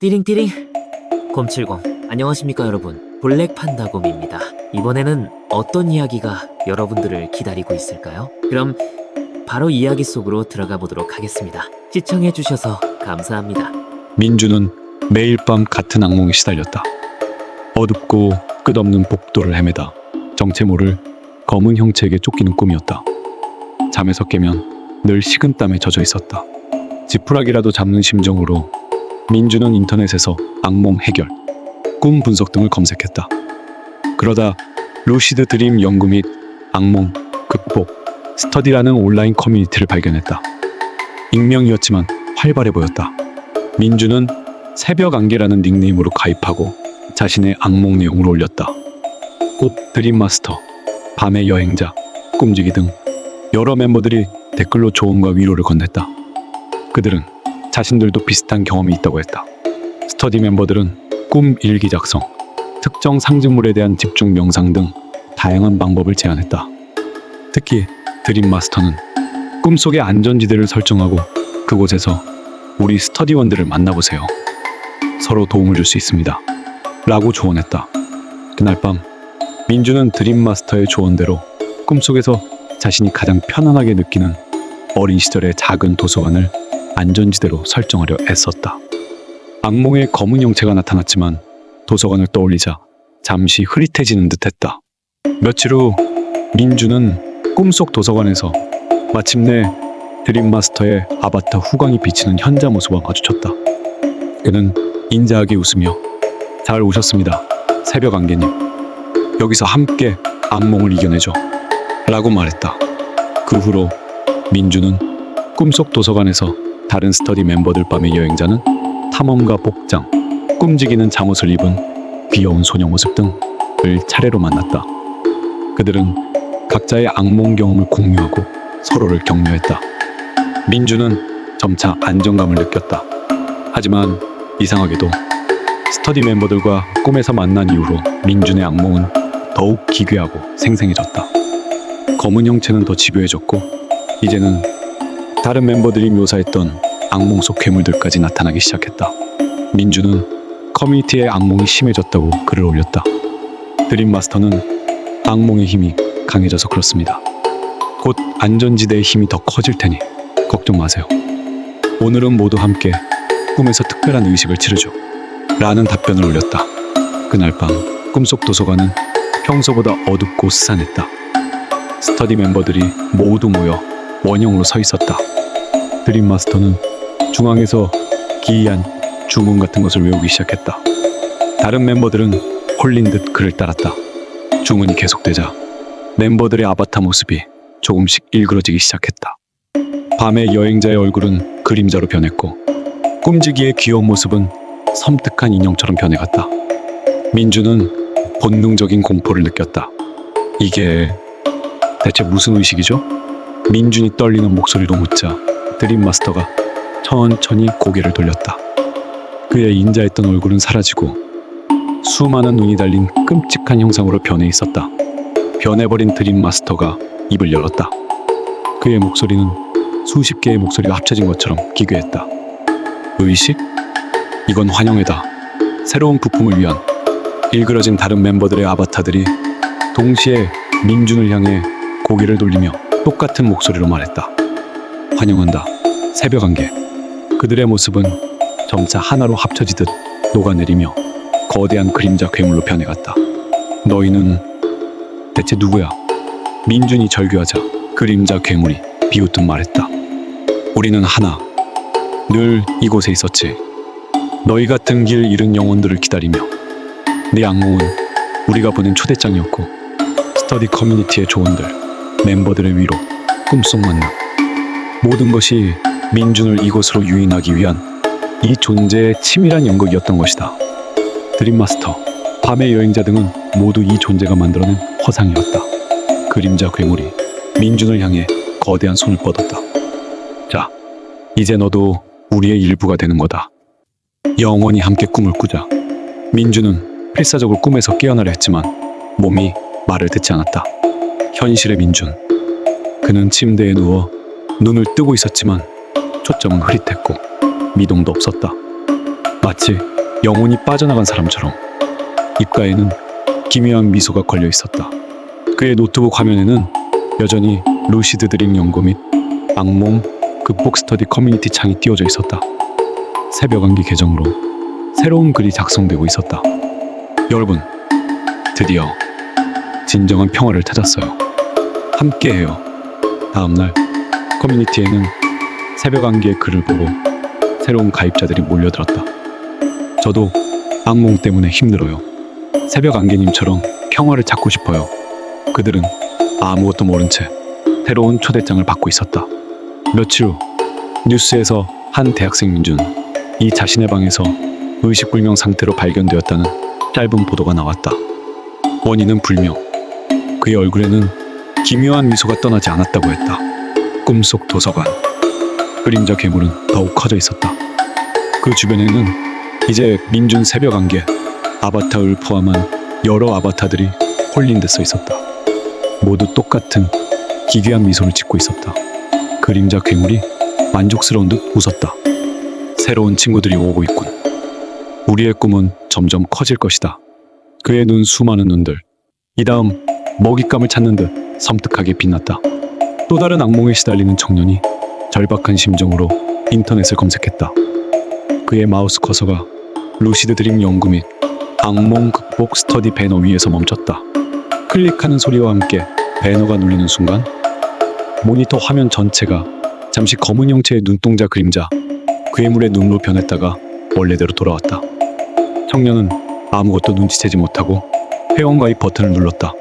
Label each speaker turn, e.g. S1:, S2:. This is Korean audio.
S1: 띠링띠링 곰칠곰 안녕하십니까 여러분 블랙 판다곰입니다 이번에는 어떤 이야기가 여러분들을 기다리고 있을까요? 그럼 바로 이야기 속으로 들어가 보도록 하겠습니다 시청해 주셔서 감사합니다
S2: 민주는 매일 밤 같은 악몽에 시달렸다. 어둡고 끝없는 복도를 헤매다 정체 모를 검은 형체에게 쫓기는 꿈이었다. 잠에서 깨면 늘 식은땀에 젖어 있었다. 지푸라기라도 잡는 심정으로 민주는 인터넷에서 악몽 해결, 꿈 분석 등을 검색했다. 그러다 루시드 드림 연구 및 악몽 극복 스터디라는 온라인 커뮤니티를 발견했다. 익명이었지만 활발해 보였다. 민주는 새벽 안개라는 닉네임으로 가입하고 자신의 악몽 내용을 올렸다. 곧 드림마스터, 밤의 여행자, 꿈지기 등 여러 멤버들이 댓글로 조언과 위로를 건넸다. 그들은 자신들도 비슷한 경험이 있다고 했다. 스터디 멤버들은 꿈 일기 작성, 특정 상징물에 대한 집중 명상 등 다양한 방법을 제안했다. 특히 드림 마스터는 꿈속의 안전지대를 설정하고 그곳에서 우리 스터디원들을 만나보세요. 서로 도움을 줄 수 있습니다. 라고 조언했다. 그날 밤 민주는 드림 마스터의 조언대로 꿈속에서 자신이 가장 편안하게 느끼는 어린 시절의 작은 도서관을 안전지대로 설정하려 애썼다. 악몽에 검은 형체가 나타났지만 도서관을 떠올리자 잠시 흐릿해지는 듯했다. 며칠 후 민주는 꿈속 도서관에서 마침내 드림마스터의 아바타 후광이 비치는 현자 모습과 마주쳤다. 그는 인자하게 웃으며 잘 오셨습니다. 새벽 안개님. 여기서 함께 악몽을 이겨내죠. 라고 말했다. 그 후로 민주는 꿈속 도서관에서 다른 스터디 멤버들 밤의 여행자는 탐험가 복장, 꿈지기는 잠옷을 입은 귀여운 소녀 모습 등을 차례로 만났다. 그들은 각자의 악몽 경험을 공유하고 서로를 격려했다. 민주는 점차 안정감을 느꼈다. 하지만 이상하게도 스터디 멤버들과 꿈에서 만난 이후로 민준의 악몽은 더욱 기괴하고 생생해졌다. 검은 형체는 더 집요해졌고 이제는 다른 멤버들이 묘사했던 악몽 속 괴물들까지 나타나기 시작했다. 민주는 커뮤니티의 악몽이 심해졌다고 글을 올렸다. 드림마스터는 악몽의 힘이 강해져서 그렇습니다. 곧 안전지대의 힘이 더 커질 테니 걱정 마세요. 오늘은 모두 함께 꿈에서 특별한 의식을 치르죠. 라는 답변을 올렸다. 그날 밤 꿈속 도서관은 평소보다 어둡고 스산했다. 스터디 멤버들이 모두 모여 원형으로 서 있었다. 드림마스터는 중앙에서 기이한 주문 같은 것을 외우기 시작했다. 다른 멤버들은 홀린 듯 그를 따랐다. 주문이 계속되자 멤버들의 아바타 모습이 조금씩 일그러지기 시작했다. 밤의 여행자의 얼굴은 그림자로 변했고 꿈지기의 귀여운 모습은 섬뜩한 인형처럼 변해갔다. 민주는 본능적인 공포를 느꼈다. 이게 대체 무슨 의식이죠? 민준이 떨리는 목소리로 묻자 드림마스터가 천천히 고개를 돌렸다. 그의 인자했던 얼굴은 사라지고 수많은 눈이 달린 끔찍한 형상으로 변해 있었다. 변해버린 드림마스터가 입을 열었다. 그의 목소리는 수십 개의 목소리가 합쳐진 것처럼 기괴했다. 의식? 이건 환영회다. 새로운 부품을 위한 일그러진 다른 멤버들의 아바타들이 동시에 민준을 향해 고개를 돌리며 똑같은 목소리로 말했다. 환영한다. 새벽 안개. 그들의 모습은 점차 하나로 합쳐지듯 녹아내리며 거대한 그림자 괴물로 변해갔다. 너희는 대체 누구야? 민준이 절규하자 그림자 괴물이 비웃듯 말했다. 우리는 하나. 늘 이곳에 있었지. 너희 같은 길 잃은 영혼들을 기다리며 네 악몽은 우리가 보낸 초대장이었고 스터디 커뮤니티의 조언들, 멤버들의 위로, 꿈속 만남 모든 것이 민준을 이곳으로 유인하기 위한 이 존재의 치밀한 연극이었던 것이다. 드림마스터, 밤의 여행자 등은 모두 이 존재가 만들어낸 허상이었다. 그림자 괴물이 민준을 향해 거대한 손을 뻗었다. 자, 이제 너도 우리의 일부가 되는 거다. 영원히 함께 꿈을 꾸자. 민준은 필사적으로 꿈에서 깨어나려 했지만 몸이 말을 듣지 않았다. 현실의 민준. 그는 침대에 누워 눈을 뜨고 있었지만 초점은 흐릿했고 미동도 없었다. 마치 영혼이 빠져나간 사람처럼 입가에는 기묘한 미소가 걸려 있었다. 그의 노트북 화면에는 여전히 루시드 드림 연구 및 악몽 극복 스터디 커뮤니티 창이 띄워져 있었다. 새벽 안기 계정으로 새로운 글이 작성되고 있었다. 여러분, 드디어 진정한 평화를 찾았어요. 함께해요. 다음날 커뮤니티에는 새벽안기의 글을 보고 새로운 가입자들이 몰려들었다. 저도 악몽 때문에 힘들어요. 새벽 안개님처럼 평화를 찾고 싶어요. 그들은 아무것도 모른 채 새로운 초대장을 받고 있었다. 며칠 후 뉴스에서 한 대학생 민준 이 자신의 방에서 의식불명 상태로 발견되었다는 짧은 보도가 나왔다. 원인은 불명. 그의 얼굴에는 기묘한 미소가 떠나지 않았다고 했다. 꿈속 도서관. 그림자 괴물은 더욱 커져 있었다. 그 주변에는 이제 민준 새벽 안개 아바타를 포함한 여러 아바타들이 홀린 데써 있었다. 모두 똑같은 기괴한 미소를 짓고 있었다. 그림자 괴물이 만족스러운 듯 웃었다. 새로운 친구들이 오고 있군. 우리의 꿈은 점점 커질 것이다. 그의 눈 수많은 눈들. 이 다음 먹잇감을 찾는 듯 섬뜩하게 빛났다. 또 다른 악몽에 시달리는 청년이 절박한 심정으로 인터넷을 검색했다. 그의 마우스 커서가 루시드 드림 연구 및 악몽 극복 스터디 배너 위에서 멈췄다. 클릭하는 소리와 함께 배너가 눌리는 순간 모니터 화면 전체가 잠시 검은 형체의 눈동자 그림자 괴물의 눈으로 변했다가 원래대로 돌아왔다. 청년은 아무것도 눈치채지 못하고 회원가입 버튼을 눌렀다.